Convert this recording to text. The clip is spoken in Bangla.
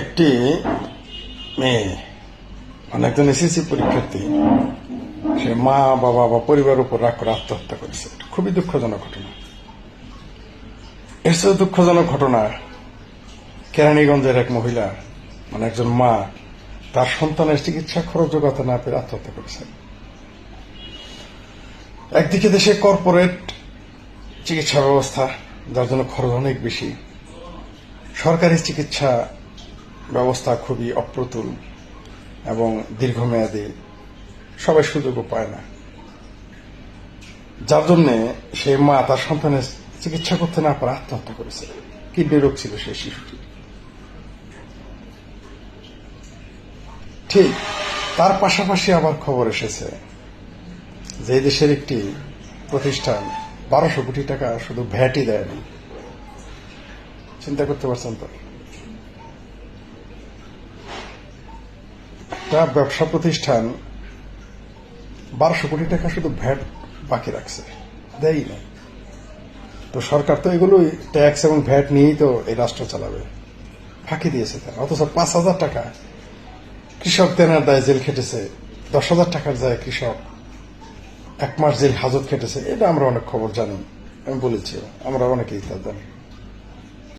একটি মেয়ে মানে একজন এসএসসি পরীক্ষার্থী, সে মা, বাবা বা পরিবারের উপর রাগ করে আত্মহত্যা করেছে। খুবই দুঃখজনক ঘটনা। এর দুঃখজনক ঘটনা, কেরানীগঞ্জের এক মহিলা মানে একজন মা, তার সন্তানের চিকিৎসা খরচ যোগাতে না পেরে আত্মহত্যা করেছেন একদিকে দেশে কর্পোরেট চিকিৎসা ব্যবস্থা, যার জন্য খরচ অনেক বেশি। সরকারি চিকিৎসা ব্যবস্থা খুবই অপ্রতুল এবং দীর্ঘমেয়াদী। সবাই সুযোগও পায় না। যার জন্য সেই মা তার সন্তানের চিকিৎসা করতে না পারে আত্মহত্যা করেছে। কিডনি রোগ ছিল সেই শিশুটি। ঠিক, তার পাশাপাশি আবার খবর এসেছে যে দেশের একটি প্রতিষ্ঠান বারোশো কোটি টাকা শুধু ভ্যাটই দেয়নি। চিন্তা করতে পারছেন তো? একটা ব্যবসা প্রতিষ্ঠান বারোশো কোটি টাকা শুধু ভ্যাট বাকি রাখছে। দেয়ই না তো সরকার তো এগুলোই ট্যাক্স এবং ভ্যাট নিয়েই তো এই রাষ্ট্র চালাবে। ফাঁকি দিয়েছে তারা। অথচ পাঁচ হাজার টাকা কৃষক দেনার দায় জেল খেটেছে। দশ হাজার টাকার যায় কৃষক এক মাস জেল হাজত খেটেছে। এটা আমরা অনেক খবর জানি। আমি বলেছি, আমরা অনেকেই তা জানি।